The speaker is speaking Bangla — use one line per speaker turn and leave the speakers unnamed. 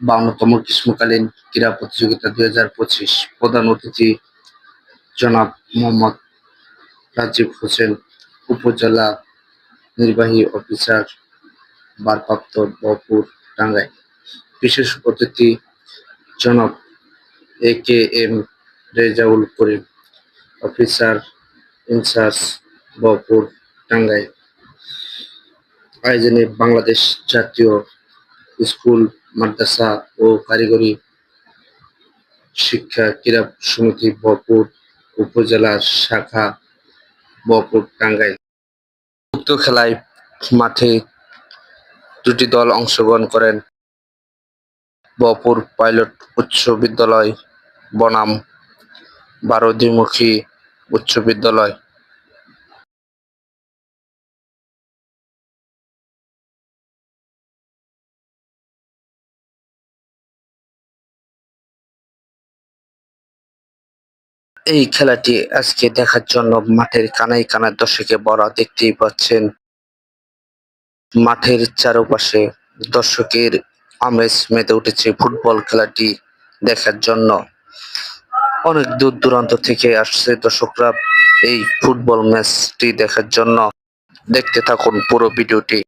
বাউন্নতম গ্রীষ্মকালীন ক্রীড়া প্রতিযোগিতা দুই হাজার পঁচিশ প্রধান অতিথি জনাব মোহাম্মদ রাজীব হোসেন, উপজেলা নির্বাহী অফিসার ভারপ্রাপ্ত বহপুর টাঙ্গাইল। বিশেষ অতিথি জনাব A K M Rezaul Karim, officer incharge Bahpur Tangail. আয়োজনে বাংলাদেশ জাতীয় স্কুল, মাদ্রাসা ও কারিগরি শিক্ষা ক্রীড়া সমিতি বহপুর উপজেলার শাখা বহপুর টাঙ্গাইল। উক্ত খেলায় মাঠে দুটি দল অংশগ্রহণ করেন। বহপুর পাইলট উচ্চ বিদ্যালয় বনাম বারোদ্বিমুখী উচ্চ বিদ্যালয়। এই খেলাটি আজকে দেখার জন্য মাঠের কানাই কানায় দর্শকে বড় দেখতেই পাচ্ছেন। মাঠের চারপাশে দর্শকের আমেজ মেতে উঠেছে ফুটবল খেলাটি দেখার জন্য। অনেক দূর দূরান্ত থেকে আসছে দর্শকরা এই ফুটবল ম্যাচটি দেখার জন্য। দেখতে থাকুন পুরো ভিডিওটি।